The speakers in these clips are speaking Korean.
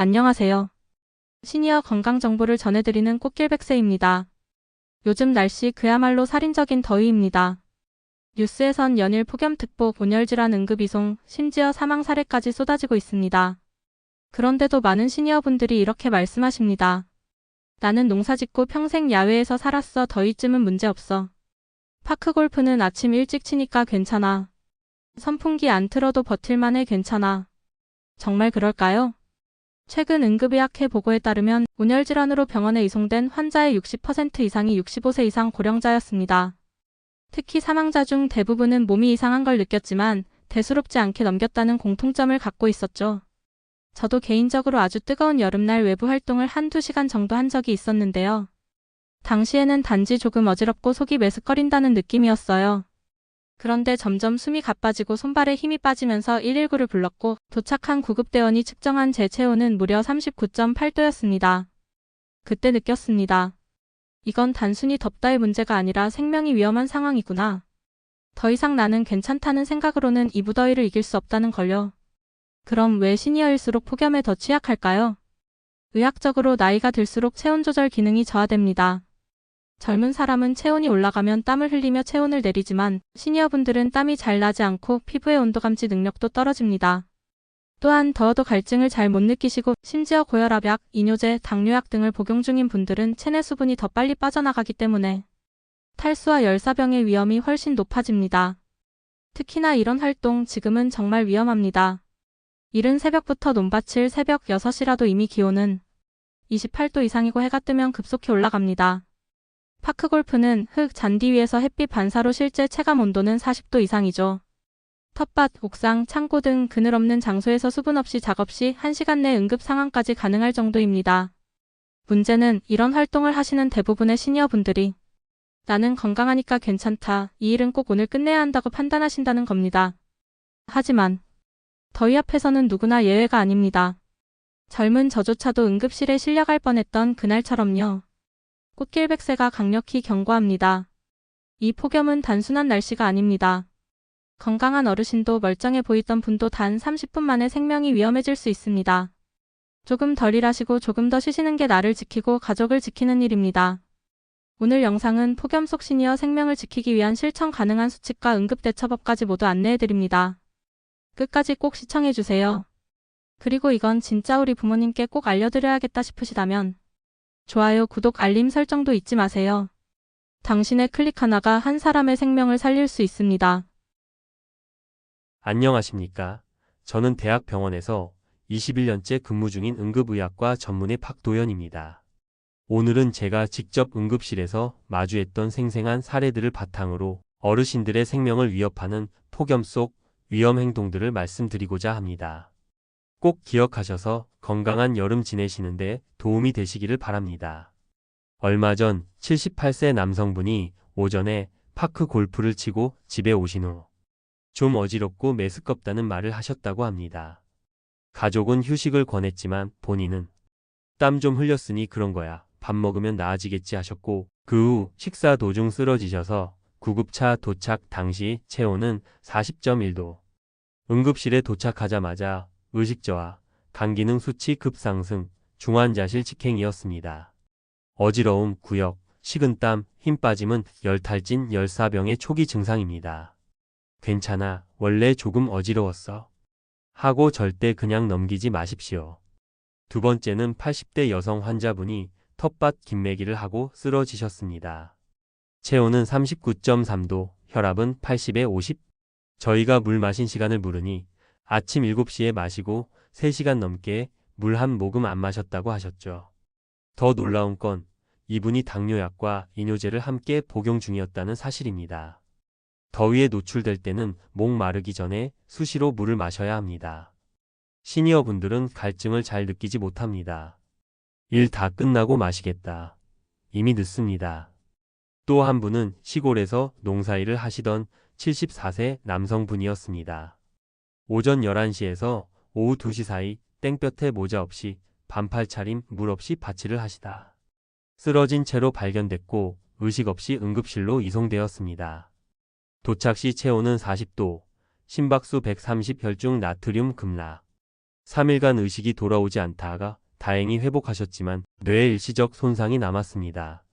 안녕하세요. 시니어 건강 정보를 전해드리는 꽃길백세입니다. 요즘 날씨 그야말로 살인적인 더위입니다. 뉴스에선 연일 폭염특보, 온열질환 응급이송, 심지어 사망 사례까지 쏟아지고 있습니다. 그런데도 많은 시니어분들이 이렇게 말씀하십니다. 나는 농사 짓고 평생 야외에서 살았어. 더위쯤은 문제없어. 파크 골프는 아침 일찍 치니까 괜찮아. 선풍기 안 틀어도 버틸만해 괜찮아. 정말 그럴까요? 최근 응급의학회 보고에 따르면 온열질환으로 병원에 이송된 환자의 60% 이상이 65세 이상 고령자였습니다. 특히 사망자 중 대부분은 몸이 이상한 걸 느꼈지만 대수롭지 않게 넘겼다는 공통점을 갖고 있었죠. 저도 개인적으로 아주 뜨거운 여름날 외부 활동을 한두 시간 정도 한 적이 있었는데요. 당시에는 단지 조금 어지럽고 속이 메스꺼린다는 느낌이었어요. 그런데 점점 숨이 가빠지고 손발에 힘이 빠지면서 119를 불렀고 도착한 구급대원이 측정한 제 체온은 무려 39.8도였습니다. 그때 느꼈습니다. 이건 단순히 덥다의 문제가 아니라 생명이 위험한 상황이구나. 더 이상 나는 괜찮다는 생각으로는 이 무더위를 이길 수 없다는 걸요. 그럼 왜 시니어일수록 폭염에 더 취약할까요? 의학적으로 나이가 들수록 체온 조절 기능이 저하됩니다. 젊은 사람은 체온이 올라가면 땀을 흘리며 체온을 내리지만 시니어분들은 땀이 잘 나지 않고 피부의 온도 감지 능력도 떨어집니다. 또한 더워도 갈증을 잘 못 느끼시고 심지어 고혈압약, 이뇨제, 당뇨약 등을 복용 중인 분들은 체내 수분이 더 빨리 빠져나가기 때문에 탈수와 열사병의 위험이 훨씬 높아집니다. 특히나 이런 활동 지금은 정말 위험합니다. 이른 새벽부터 논밭을 새벽 6시라도 이미 기온은 28도 이상이고 해가 뜨면 급속히 올라갑니다. 파크골프는 흙 잔디 위에서 햇빛 반사로 실제 체감 온도는 40도 이상이죠. 텃밭, 옥상, 창고 등 그늘 없는 장소에서 수분 없이 작업 시 1시간 내 응급 상황까지 가능할 정도입니다. 문제는 이런 활동을 하시는 대부분의 시니어분들이 나는 건강하니까 괜찮다. 이 일은 꼭 오늘 끝내야 한다고 판단하신다는 겁니다. 하지만 더위 앞에서는 누구나 예외가 아닙니다. 젊은 저조차도 응급실에 실려갈 뻔했던 그날처럼요. 꽃길 백세가 강력히 경고합니다. 이 폭염은 단순한 날씨가 아닙니다. 건강한 어르신도 멀쩡해 보이던 분도 단 30분 만에 생명이 위험해질 수 있습니다. 조금 덜 일하시고 조금 더 쉬시는 게 나를 지키고 가족을 지키는 일입니다. 오늘 영상은 폭염 속 시니어 생명을 지키기 위한 실천 가능한 수칙과 응급대처법까지 모두 안내해드립니다. 끝까지 꼭 시청해주세요. 그리고 이건 진짜 우리 부모님께 꼭 알려드려야겠다 싶으시다면 좋아요, 구독, 알림 설정도 잊지 마세요. 당신의 클릭 하나가 한 사람의 생명을 살릴 수 있습니다. 안녕하십니까. 저는 대학병원에서 21년째 근무 중인 응급의학과 전문의 박도연입니다. 오늘은 제가 직접 응급실에서 마주했던 생생한 사례들을 바탕으로 어르신들의 생명을 위협하는 폭염 속 위험 행동들을 말씀드리고자 합니다. 꼭 기억하셔서 건강한 여름 지내시는데 도움이 되시기를 바랍니다. 얼마 전 78세 남성분이 오전에 파크 골프를 치고 집에 오신 후 좀 어지럽고 메스껍다는 말을 하셨다고 합니다. 가족은 휴식을 권했지만 본인은 땀 좀 흘렸으니 그런 거야. 밥 먹으면 나아지겠지 하셨고 그 후 식사 도중 쓰러지셔서 구급차 도착 당시 체온은 40.1도. 응급실에 도착하자마자 의식 저하, 간기능 수치 급상승, 중환자실 직행이었습니다. 어지러움, 구역, 식은땀, 힘 빠짐은 열탈진 열사병의 초기 증상입니다. 괜찮아, 원래 조금 어지러웠어. 하고 절대 그냥 넘기지 마십시오. 두 번째는 80대 여성 환자분이 텃밭 김매기를 하고 쓰러지셨습니다. 체온은 39.3도, 혈압은 80에 50. 저희가 물 마신 시간을 물으니 아침 7시에 마시고 3시간 넘게 물 한 모금 안 마셨다고 하셨죠. 더 놀라운 건 이분이 당뇨약과 이뇨제를 함께 복용 중이었다는 사실입니다. 더위에 노출될 때는 목 마르기 전에 수시로 물을 마셔야 합니다. 시니어 분들은 갈증을 잘 느끼지 못합니다. 일 다 끝나고 마시겠다. 이미 늦습니다. 또 한 분은 시골에서 농사일을 하시던 74세 남성분이었습니다. 오전 11시에서 오후 2시 사이 땡볕에 모자 없이 반팔 차림 물 없이 밭일을 하시다. 쓰러진 채로 발견됐고 의식 없이 응급실로 이송되었습니다. 도착 시 체온은 40도, 심박수 130 혈중 나트륨 급락. 3일간 의식이 돌아오지 않다가 다행히 회복하셨지만 뇌에 일시적 손상이 남았습니다.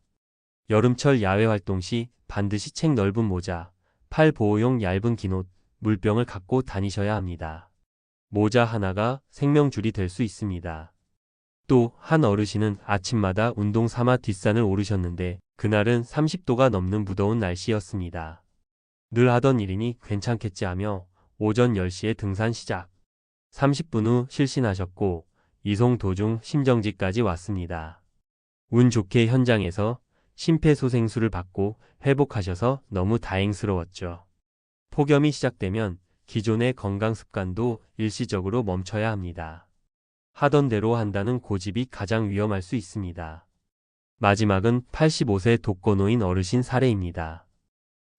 여름철 야외 활동 시 반드시 책 넓은 모자, 팔 보호용 얇은 긴 옷, 물병을 갖고 다니셔야 합니다. 모자 하나가 생명줄이 될 수 있습니다. 또 한 어르신은 아침마다 운동 삼아 뒷산을 오르셨는데 그날은 30도가 넘는 무더운 날씨였습니다. 늘 하던 일이니 괜찮겠지 하며 오전 10시에 등산 시작. 30분 후 실신하셨고 이송 도중 심정지까지 왔습니다. 운 좋게 현장에서 심폐소생술을 받고 회복하셔서 너무 다행스러웠죠. 폭염이 시작되면 기존의 건강 습관도 일시적으로 멈춰야 합니다. 하던 대로 한다는 고집이 가장 위험할 수 있습니다. 마지막은 85세 독거노인 어르신 사례입니다.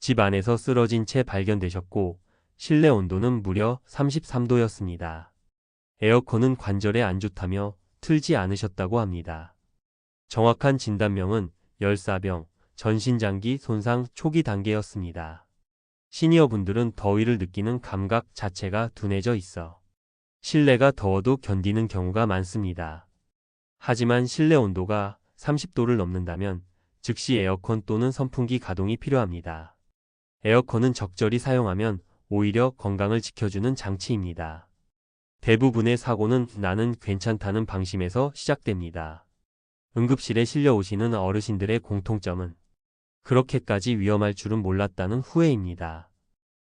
집 안에서 쓰러진 채 발견되셨고 실내 온도는 무려 33도였습니다. 에어컨은 관절에 안 좋다며 틀지 않으셨다고 합니다. 정확한 진단명은 열사병, 전신장기 손상 초기 단계였습니다. 시니어 분들은 더위를 느끼는 감각 자체가 둔해져 있어 실내가 더워도 견디는 경우가 많습니다. 하지만 실내 온도가 30도를 넘는다면 즉시 에어컨 또는 선풍기 가동이 필요합니다. 에어컨은 적절히 사용하면 오히려 건강을 지켜주는 장치입니다. 대부분의 사고는 나는 괜찮다는 방심에서 시작됩니다. 응급실에 실려오시는 어르신들의 공통점은 그렇게까지 위험할 줄은 몰랐다는 후회입니다.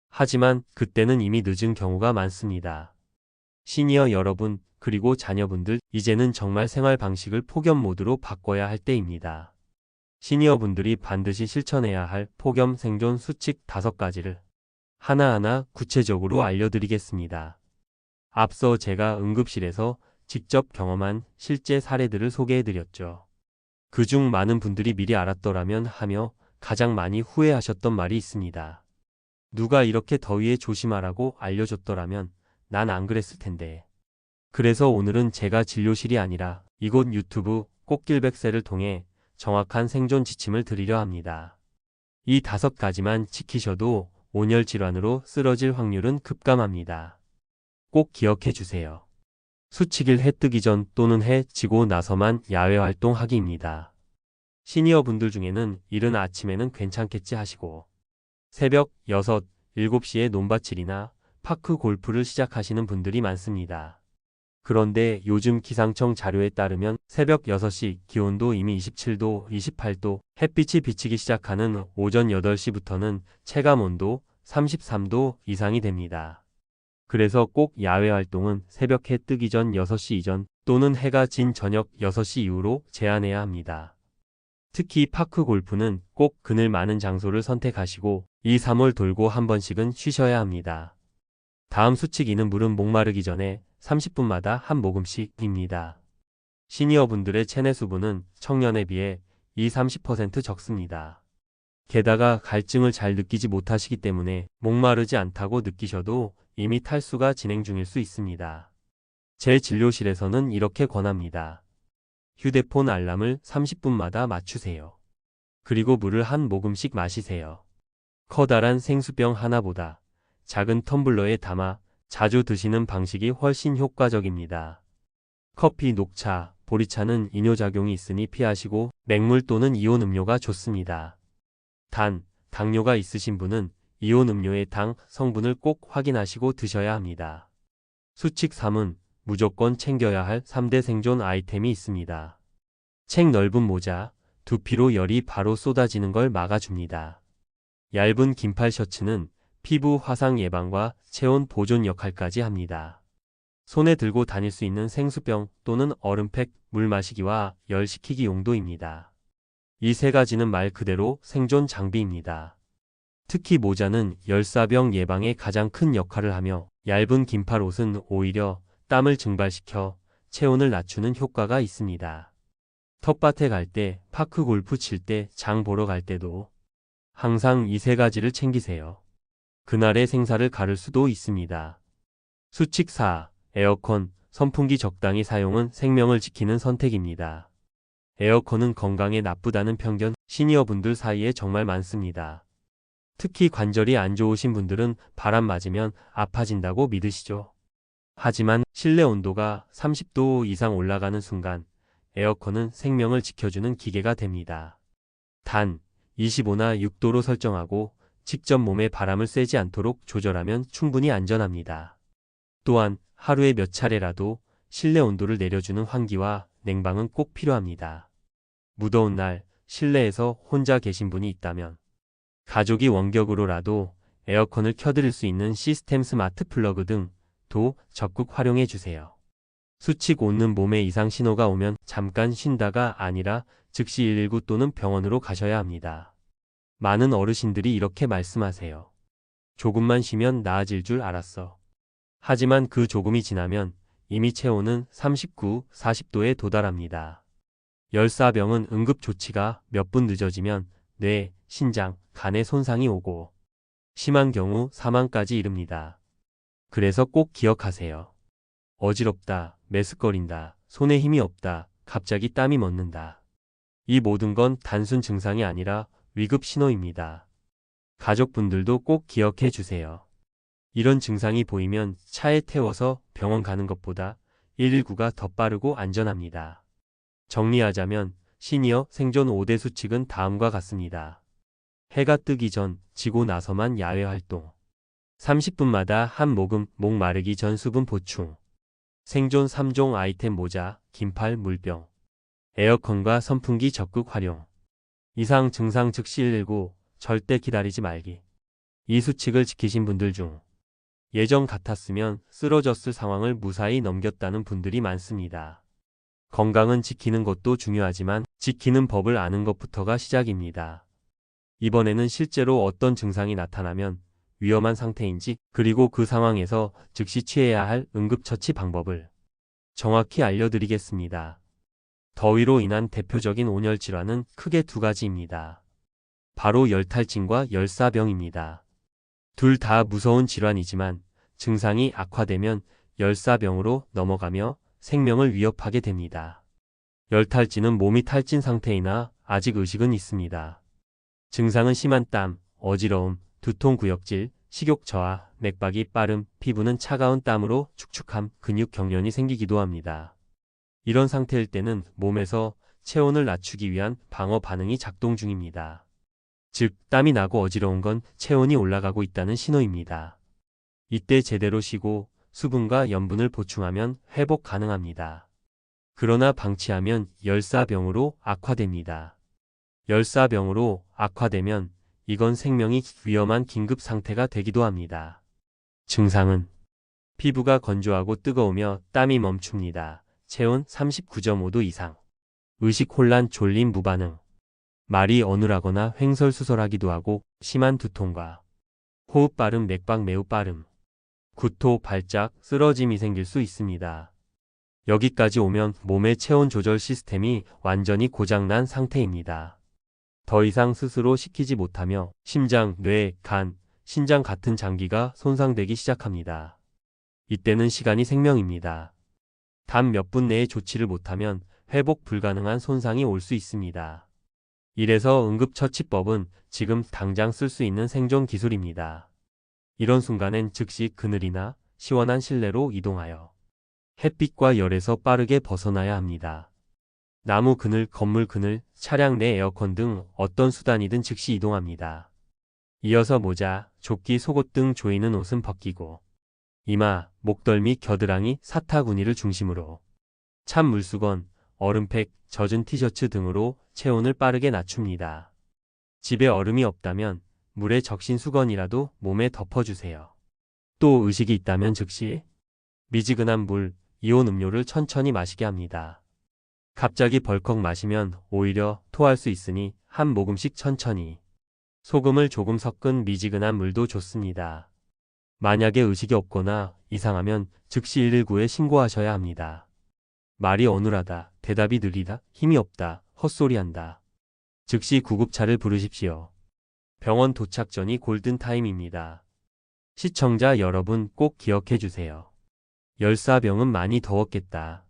하지만 그때는 이미 늦은 경우가 많습니다. 시니어 여러분, 그리고 자녀분들, 이제는 정말 생활 방식을 폭염 모드로 바꿔야 할 때입니다. 시니어 분들이 반드시 실천해야 할 폭염 생존 수칙 5가지를 하나하나 구체적으로 알려드리겠습니다. 앞서 제가 응급실에서 직접 경험한 실제 사례들을 소개해드렸죠. 그중 많은 분들이 미리 알았더라면 하며 가장 많이 후회하셨던 말이 있습니다. 누가 이렇게 더위에 조심하라고 알려줬더라면 난 안 그랬을 텐데. 그래서 오늘은 제가 진료실이 아니라 이곳 유튜브 꽃길백세를 통해 정확한 생존 지침을 드리려 합니다. 이 다섯 가지만 지키셔도 온열 질환으로 쓰러질 확률은 급감합니다. 꼭 기억해 주세요. 수칙일 해 뜨기 전 또는 해 지고 나서만 야외 활동하기입니다. 시니어 분들 중에는 이른 아침에는 괜찮겠지 하시고 새벽 6, 7시에 논밭일이나 파크 골프를 시작하시는 분들이 많습니다. 그런데 요즘 기상청 자료에 따르면 새벽 6시 기온도 이미 27도, 28도, 햇빛이 비치기 시작하는 오전 8시부터는 체감 온도 33도 이상이 됩니다. 그래서 꼭 야외 활동은 새벽 해 뜨기 전 6시 이전 또는 해가 진 저녁 6시 이후로 제한해야 합니다. 특히 파크 골프는 꼭 그늘 많은 장소를 선택하시고 2, 3월 돌고 한 번씩은 쉬셔야 합니다. 다음 수칙 이는 물은 목마르기 전에 30분마다 한 모금씩입니다. 시니어 분들의 체내 수분은 청년에 비해 2, 30% 적습니다. 게다가 갈증을 잘 느끼지 못하시기 때문에 목마르지 않다고 느끼셔도 이미 탈수가 진행 중일 수 있습니다. 제 진료실에서는 이렇게 권합니다. 휴대폰 알람을 30분마다 맞추세요. 그리고 물을 한 모금씩 마시세요. 커다란 생수병 하나보다 작은 텀블러에 담아 자주 드시는 방식이 훨씬 효과적입니다. 커피, 녹차, 보리차는 이뇨작용이 있으니 피하시고 맹물 또는 이온 음료가 좋습니다. 단, 당뇨가 있으신 분은 이온 음료의 당 성분을 꼭 확인하시고 드셔야 합니다. 수칙 3은 무조건 챙겨야 할 3대 생존 아이템이 있습니다. 책 넓은 모자, 두피로 열이 바로 쏟아지는 걸 막아줍니다. 얇은 긴팔 셔츠는 피부 화상 예방과 체온 보존 역할까지 합니다. 손에 들고 다닐 수 있는 생수병 또는 얼음팩 물 마시기와 열 식히기 용도입니다. 이 세 가지는 말 그대로 생존 장비입니다. 특히 모자는 열사병 예방에 가장 큰 역할을 하며 얇은 긴팔 옷은 오히려 땀을 증발시켜 체온을 낮추는 효과가 있습니다. 텃밭에 갈 때, 파크 골프 칠 때, 장 보러 갈 때도 항상 이 세 가지를 챙기세요. 그날의 생사를 가를 수도 있습니다. 수칙 4. 에어컨, 선풍기 적당히 사용은 생명을 지키는 선택입니다. 에어컨은 건강에 나쁘다는 편견 시니어분들 사이에 정말 많습니다. 특히 관절이 안 좋으신 분들은 바람 맞으면 아파진다고 믿으시죠. 하지만 실내 온도가 30도 이상 올라가는 순간 에어컨은 생명을 지켜주는 기계가 됩니다. 단 25나 6도로 설정하고 직접 몸에 바람을 쐬지 않도록 조절하면 충분히 안전합니다. 또한 하루에 몇 차례라도 실내 온도를 내려주는 환기와 냉방은 꼭 필요합니다. 무더운 날 실내에서 혼자 계신 분이 있다면 가족이 원격으로라도 에어컨을 켜드릴 수 있는 시스템 스마트 플러그 등 도 적극 활용해 주세요. 수칙 옷는 몸에 이상 신호가 오면 잠깐 쉰다가 아니라 즉시 119 또는 병원으로 가셔야 합니다. 많은 어르신들이 이렇게 말씀하세요. 조금만 쉬면 나아질 줄 알았어. 하지만 그 조금이 지나면 이미 체온은 39, 40도에 도달합니다. 열사병은 응급 조치가 몇 분 늦어지면 뇌, 신장, 간에 손상이 오고 심한 경우 사망까지 이릅니다. 그래서 꼭 기억하세요. 어지럽다, 메스꺼린다, 손에 힘이 없다, 갑자기 땀이 멎는다. 이 모든 건 단순 증상이 아니라 위급 신호입니다. 가족분들도 꼭 기억해 주세요. 이런 증상이 보이면 차에 태워서 병원 가는 것보다 119가 더 빠르고 안전합니다. 정리하자면 시니어 생존 5대 수칙은 다음과 같습니다. 해가 뜨기 전, 지고 나서만 야외 활동. 30분마다 한 모금 목 마르기 전 수분 보충. 생존 3종 아이템 모자, 긴팔, 물병. 에어컨과 선풍기 적극 활용. 이상 증상 즉시 119, 절대 기다리지 말기. 이 수칙을 지키신 분들 중 예전 같았으면 쓰러졌을 상황을 무사히 넘겼다는 분들이 많습니다. 건강은 지키는 것도 중요하지만 지키는 법을 아는 것부터가 시작입니다. 이번에는 실제로 어떤 증상이 나타나면 위험한 상태인지 그리고 그 상황에서 즉시 취해야 할 응급처치 방법을 정확히 알려드리겠습니다. 더위로 인한 대표적인 온열 질환은 크게 두 가지입니다. 바로 열탈진과 열사병입니다. 둘 다 무서운 질환이지만 증상이 악화되면 열사병으로 넘어가며 생명을 위협하게 됩니다. 열탈진은 몸이 탈진 상태이나 아직 의식은 있습니다. 증상은 심한 땀, 어지러움, 두통 구역질, 식욕 저하, 맥박이 빠름, 피부는 차가운 땀으로 축축함, 근육 경련이 생기기도 합니다. 이런 상태일 때는 몸에서 체온을 낮추기 위한 방어 반응이 작동 중입니다. 즉, 땀이 나고 어지러운 건 체온이 올라가고 있다는 신호입니다. 이때 제대로 쉬고 수분과 염분을 보충하면 회복 가능합니다. 그러나 방치하면 열사병으로 악화됩니다. 열사병으로 악화되면 이건 생명이 위험한 긴급 상태가 되기도 합니다. 증상은 피부가 건조하고 뜨거우며 땀이 멈춥니다. 체온 39.5도 이상. 의식 혼란, 졸림, 무반응. 말이 어눌하거나 횡설수설하기도 하고 심한 두통과 호흡 빠름, 맥박 매우 빠름. 구토, 발작, 쓰러짐이 생길 수 있습니다. 여기까지 오면 몸의 체온 조절 시스템이 완전히 고장난 상태입니다. 더 이상 스스로 시키지 못하며 심장, 뇌, 간, 신장 같은 장기가 손상되기 시작합니다. 이때는 시간이 생명입니다. 단 몇 분 내에 조치를 못하면 회복 불가능한 손상이 올 수 있습니다. 이래서 응급처치법은 지금 당장 쓸 수 있는 생존 기술입니다. 이런 순간엔 즉시 그늘이나 시원한 실내로 이동하여 햇빛과 열에서 빠르게 벗어나야 합니다. 나무 그늘, 건물 그늘, 차량 내 에어컨 등 어떤 수단이든 즉시 이동합니다. 이어서 모자, 조끼, 속옷 등 조이는 옷은 벗기고 이마, 목덜 및 겨드랑이, 사타구니를 중심으로 찬 물수건, 얼음팩, 젖은 티셔츠 등으로 체온을 빠르게 낮춥니다. 집에 얼음이 없다면 물에 적신 수건이라도 몸에 덮어주세요. 또 의식이 있다면 즉시 미지근한 물, 이온 음료를 천천히 마시게 합니다. 갑자기 벌컥 마시면 오히려 토할 수 있으니 한 모금씩 천천히. 소금을 조금 섞은 미지근한 물도 좋습니다. 만약에 의식이 없거나 이상하면 즉시 119에 신고하셔야 합니다. 말이 어눌하다, 대답이 느리다, 힘이 없다, 헛소리한다. 즉시 구급차를 부르십시오. 병원 도착 전이 골든타임입니다. 시청자 여러분 꼭 기억해 주세요. 열사병은 많이 더웠겠다.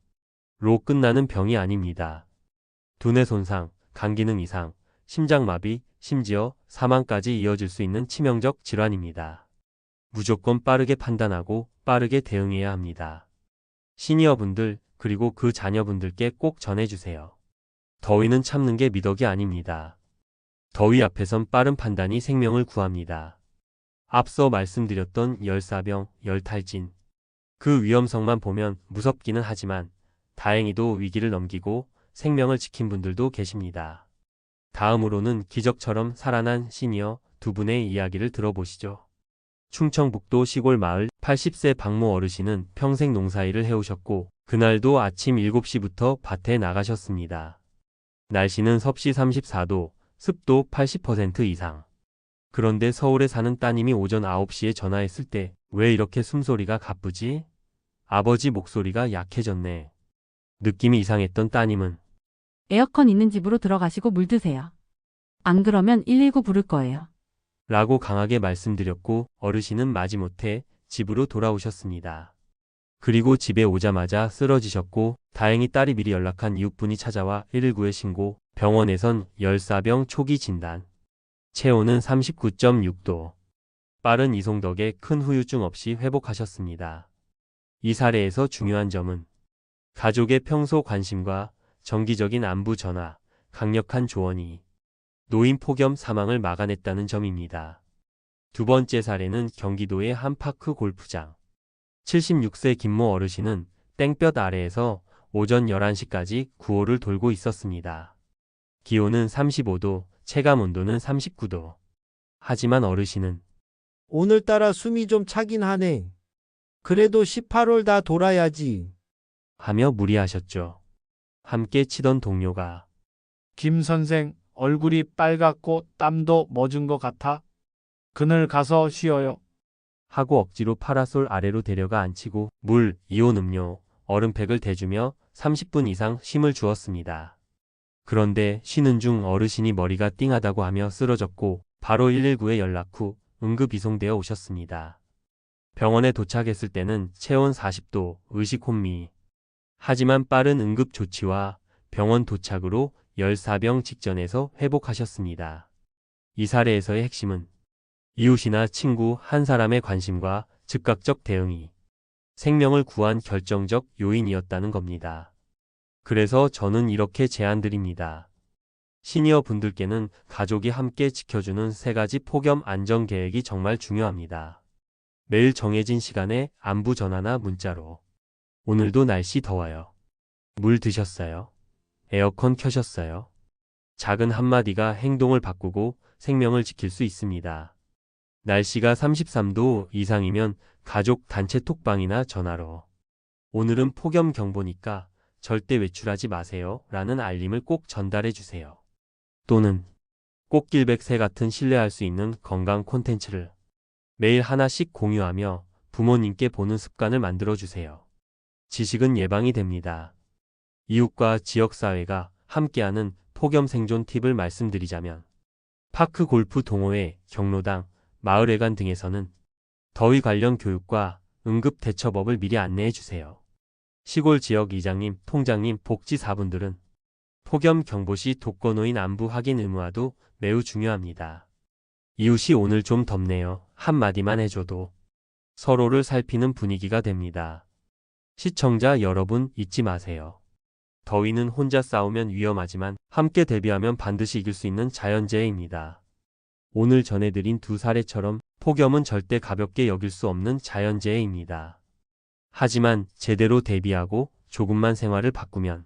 로 끝나는 병이 아닙니다. 두뇌 손상, 간 기능 이상, 심장마비, 심지어 사망까지 이어질 수 있는 치명적 질환입니다. 무조건 빠르게 판단하고 빠르게 대응해야 합니다. 시니어분들 그리고 그 자녀분들께 꼭 전해주세요. 더위는 참는 게 미덕이 아닙니다. 더위 앞에선 빠른 판단이 생명을 구합니다. 앞서 말씀드렸던 열사병, 열탈진. 그 위험성만 보면 무섭기는 하지만 다행히도 위기를 넘기고 생명을 지킨 분들도 계십니다. 다음으로는 기적처럼 살아난 시니어 두 분의 이야기를 들어보시죠. 충청북도 시골 마을 80세 박모 어르신은 평생 농사일을 해오셨고 그날도 아침 7시부터 밭에 나가셨습니다. 날씨는 섭씨 34도, 습도 80% 이상. 그런데 서울에 사는 따님이 오전 9시에 전화했을 때 왜 이렇게 숨소리가 가쁘지? 아버지 목소리가 약해졌네. 느낌이 이상했던 따님은 에어컨 있는 집으로 들어가시고 물 드세요. 안 그러면 119 부를 거예요. 라고 강하게 말씀드렸고 어르신은 마지못해 집으로 돌아오셨습니다. 그리고 집에 오자마자 쓰러지셨고 다행히 딸이 미리 연락한 이웃분이 찾아와 119에 신고 병원에선 열사병 초기 진단. 체온은 39.6도. 빠른 이송 덕에 큰 후유증 없이 회복하셨습니다. 이 사례에서 중요한 점은 가족의 평소 관심과 정기적인 안부 전화, 강력한 조언이 노인 폭염 사망을 막아냈다는 점입니다. 두 번째 사례는 경기도의 한 파크 골프장. 76세 김모 어르신은 땡볕 아래에서 오전 11시까지 구호를 돌고 있었습니다. 기온은 35도, 체감 온도는 39도. 하지만 어르신은 오늘따라 숨이 좀 차긴 하네. 그래도 18월 다 돌아야지. 하며 무리하셨죠. 함께 치던 동료가 김 선생, 얼굴이 빨갛고 땀도 멎은 것 같아. 그늘 가서 쉬어요. 하고 억지로 파라솔 아래로 데려가 앉히고 물, 이온 음료, 얼음팩을 대주며 30분 이상 쉼을 주었습니다. 그런데 쉬는 중 어르신이 머리가 띵하다고 하며 쓰러졌고 바로 119에 연락 후 응급 이송되어 오셨습니다. 병원에 도착했을 때는 체온 40도, 의식 혼미. 하지만 빠른 응급 조치와 병원 도착으로 열사병 직전에서 회복하셨습니다. 이 사례에서의 핵심은 이웃이나 친구 한 사람의 관심과 즉각적 대응이 생명을 구한 결정적 요인이었다는 겁니다. 그래서 저는 이렇게 제안드립니다. 시니어 분들께는 가족이 함께 지켜주는 세 가지 폭염 안전 계획이 정말 중요합니다. 매일 정해진 시간에 안부 전화나 문자로 오늘도 날씨 더워요. 물 드셨어요? 에어컨 켜셨어요? 작은 한마디가 행동을 바꾸고 생명을 지킬 수 있습니다. 날씨가 33도 이상이면 가족 단체 톡방이나 전화로 오늘은 폭염 경보니까 절대 외출하지 마세요 라는 알림을 꼭 전달해 주세요. 또는 꽃길백새 같은 신뢰할 수 있는 건강 콘텐츠를 매일 하나씩 공유하며 부모님께 보는 습관을 만들어 주세요. 지식은 예방이 됩니다. 이웃과 지역사회가 함께하는 폭염 생존 팁을 말씀드리자면 파크 골프 동호회, 경로당, 마을회관 등에서는 더위 관련 교육과 응급 대처법을 미리 안내해 주세요. 시골 지역 이장님, 통장님, 복지사분들은 폭염 경보 시 독거노인 안부 확인 의무화도 매우 중요합니다. 이웃이 오늘 좀 덥네요. 한마디만 해줘도 서로를 살피는 분위기가 됩니다. 시청자 여러분 잊지 마세요. 더위는 혼자 싸우면 위험하지만 함께 대비하면 반드시 이길 수 있는 자연재해입니다. 오늘 전해드린 두 사례처럼 폭염은 절대 가볍게 여길 수 없는 자연재해입니다. 하지만 제대로 대비하고 조금만 생활을 바꾸면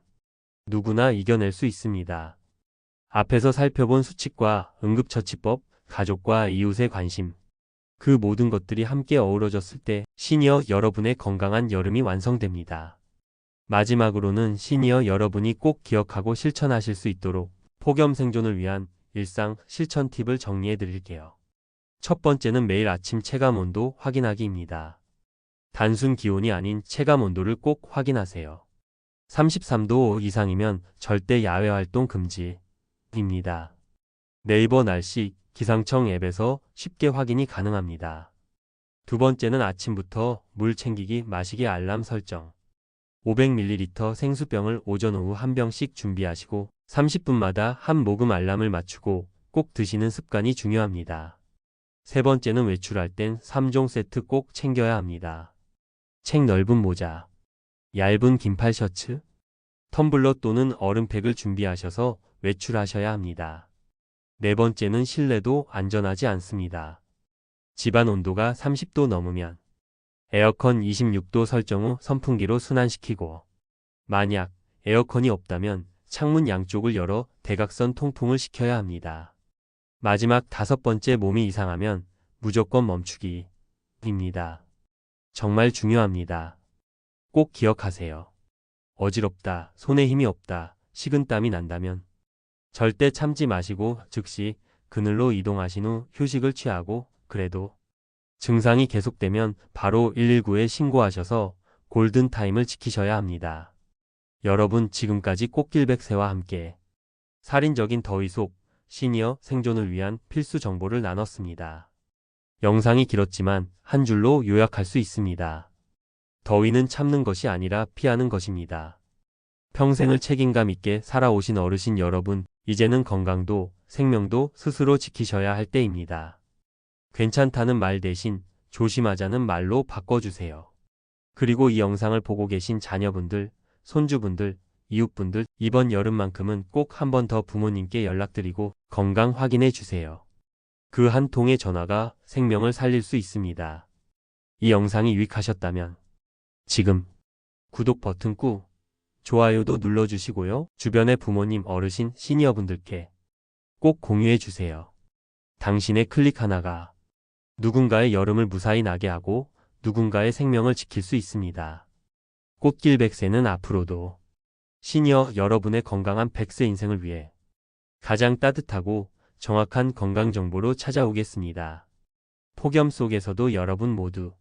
누구나 이겨낼 수 있습니다. 앞에서 살펴본 수칙과 응급처치법, 가족과 이웃의 관심, 그 모든 것들이 함께 어우러졌을 때 시니어 여러분의 건강한 여름이 완성됩니다. 마지막으로는 시니어 여러분이 꼭 기억하고 실천하실 수 있도록 폭염 생존을 위한 일상 실천 팁을 정리해 드릴게요. 첫 번째는 매일 아침 체감 온도 확인하기입니다. 단순 기온이 아닌 체감 온도를 꼭 확인하세요. 33도 이상이면 절대 야외 활동 금지입니다. 네이버 날씨 기상청 앱에서 쉽게 확인이 가능합니다. 두 번째는 아침부터 물 챙기기 마시기 알람 설정. 500ml 생수병을 오전 오후 한 병씩 준비하시고 30분마다 한 모금 알람을 맞추고 꼭 드시는 습관이 중요합니다. 세 번째는 외출할 땐 3종 세트 꼭 챙겨야 합니다. 책 넓은 모자, 얇은 긴팔 셔츠, 텀블러 또는 얼음팩을 준비하셔서 외출하셔야 합니다. 네 번째는 실내도 안전하지 않습니다. 집안 온도가 30도 넘으면 에어컨 26도 설정 후 선풍기로 순환시키고 만약 에어컨이 없다면 창문 양쪽을 열어 대각선 통풍을 시켜야 합니다. 마지막 다섯 번째 몸이 이상하면 무조건 멈추기 입니다. 정말 중요합니다. 꼭 기억하세요. 어지럽다, 손에 힘이 없다, 식은땀이 난다면 절대 참지 마시고 즉시 그늘로 이동하신 후 휴식을 취하고 그래도 증상이 계속되면 바로 119에 신고하셔서 골든타임을 지키셔야 합니다. 여러분 지금까지 꽃길백세와 함께 살인적인 더위 속 시니어 생존을 위한 필수 정보를 나눴습니다. 영상이 길었지만 한 줄로 요약할 수 있습니다. 더위는 참는 것이 아니라 피하는 것입니다. 평생을 책임감 있게 살아오신 어르신 여러분, 이제는 건강도 생명도 스스로 지키셔야 할 때입니다. 괜찮다는 말 대신 조심하자는 말로 바꿔주세요. 그리고 이 영상을 보고 계신 자녀분들, 손주분들, 이웃분들, 이번 여름만큼은 꼭 한 번 더 부모님께 연락드리고 건강 확인해 주세요. 그 한 통의 전화가 생명을 살릴 수 있습니다. 이 영상이 유익하셨다면 지금 구독 버튼 꾹 좋아요도 눌러주시고요. 주변의 부모님, 어르신, 시니어분들께 꼭 공유해 주세요. 당신의 클릭 하나가 누군가의 여름을 무사히 나게 하고 누군가의 생명을 지킬 수 있습니다. 꽃길 백세는 앞으로도 시니어 여러분의 건강한 백세 인생을 위해 가장 따뜻하고 정확한 건강 정보로 찾아오겠습니다. 폭염 속에서도 여러분 모두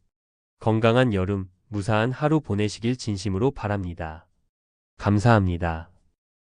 건강한 여름, 무사한 하루 보내시길 진심으로 바랍니다. 감사합니다.